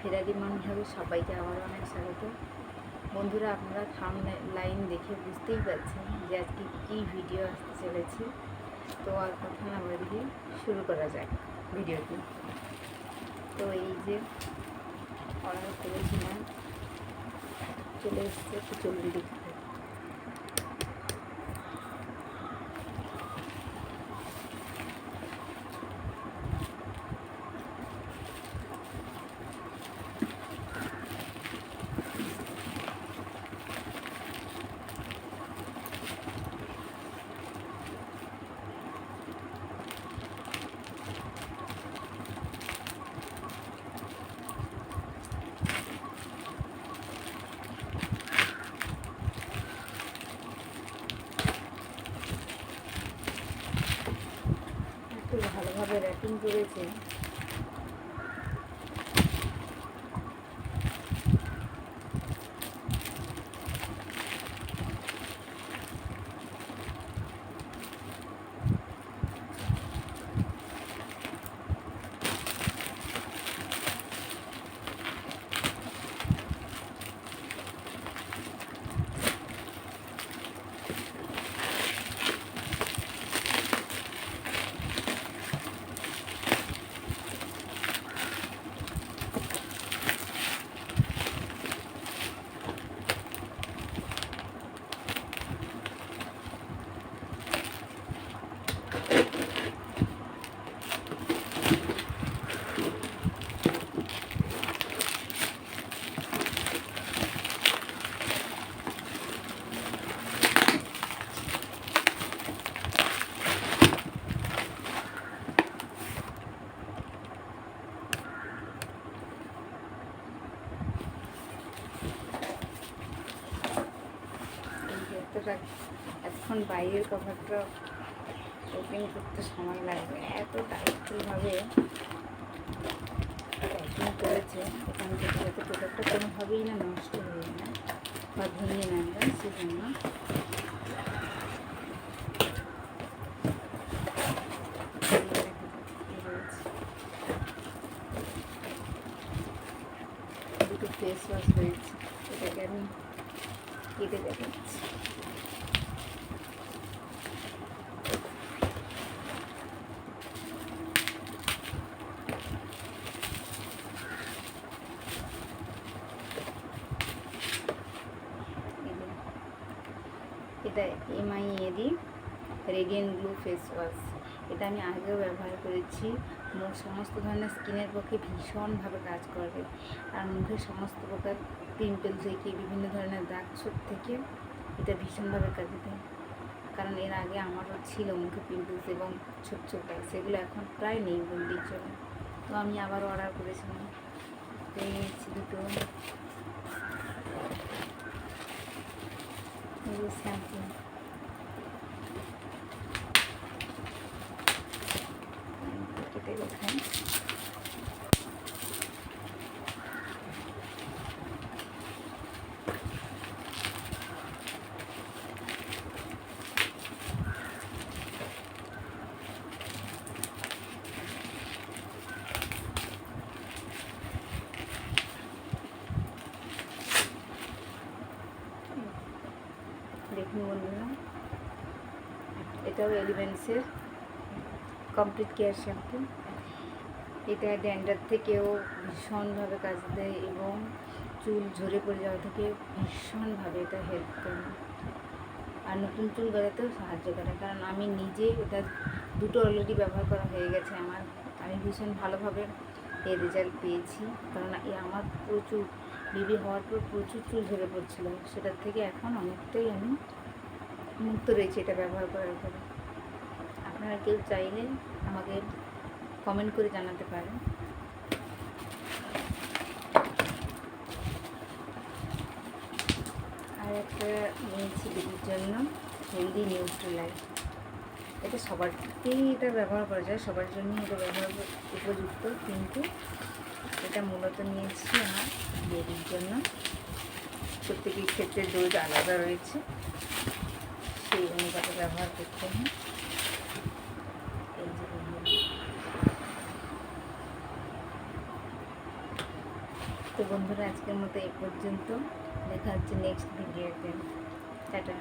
ফেরারি মানুষ হবে, সবাইকে আবার অনেক স্বাগত। বন্ধুরা, আপনারা থাম লাইন দেখে বুঝতেই পারছেন যে আজকে কী ভিডিও আসতে চলেছে। তো আর কথা না বাড়িয়ে শুরু করা যাক ভিডিওটি তো এই যে অর্ডার করেছিলাম চলে এসছে একটু একটু ভালোভাবে র্যাপিং করেছে। যে এতক্ষণ বাইরের কভারটা ওপেন করতে সময় লাগবে, এত টাইটফুলভাবে প্যাকিং করেছে, এখান থেকে যাতে প্রোডাক্টটা কোনোভাবেই না নষ্ট হয়ে যায়, বা ভেঙে না যায়, সেজন্য। দুটো ফেস ওয়াশ রয়েছে এটাকে আমি কেটে দেখাচ্ছি এটা এমআই এডি রেডিয়েন্ট গ্লু ফেস ওয়াশ। এটা আমি আগেও ব্যবহার করেছি। মুখ সমস্ত ধরনের স্কিনের পক্ষে ভীষণভাবে কাজ করবে। আর মুখের সমস্ত প্রকার পিম্পল থেকে, বিভিন্ন ধরনের দাগ ছোপ থেকে এটা ভীষণভাবে কাজে দেয়। কারণ এর আগে আমারও ছিল মুখে পিম্পলস এবং ছোট ছোট সেগুলো এখন প্রায় নেই বললেই চলে তো আমি আবার অর্ডার করেছিলাম। পেয়ে গেছি দুটো শ্যাম্পু। কেটে দেখাই দেখুন বন্ধুরা এটাও এলিমেন্টসের কমপ্লিট কেয়ার শ্যাম্পু এটা ড্যান্ডার থেকেও ভীষণভাবে কাজ দেয় এবং চুল ঝরে পড়ে যাওয়া থেকে ভীষণভাবে এটা হেল্প করে। আর নতুন চুল গজাতেও সাহায্য করে, কারণ আমি নিজে এটা দুটো অলরেডি ব্যবহার করা হয়ে গেছে। আমার, আমি ভীষণ ভালোভাবে এর রেজাল্ট পেয়েছি কারণ এ আমার প্রচুর বেবি হওয়ার পর প্রচুর চুল ঝরে পড়ছিল। সেটার থেকে এখন অনেকটাই আমি মুক্ত রয়েছে এটা ব্যবহার করার পরে। আপনারা কেউ চাইলে আমাকে কমেন্ট করে জানাতে পারেন। আর একটা নিয়েছি বেবির জন্য হেলদি নিউট্রিলাইট এটা সবারকেই এটা ব্যবহার করা যায়, সবার জন্যই এটা ব্যবহার উপযুক্ত, কিন্তু এটা মূলত নিয়েছি আমার বেবির জন্য। প্রত্যেকের ক্ষেত্রে ডোজ আলাদা রয়েছে, সেই অনুপাতে ব্যবহার করতে হয় এই যে বন্ধুরা। তো বন্ধুরা আজকের মতো এই পর্যন্ত। দেখা হচ্ছে নেক্সট ভিডিওতে টাটা।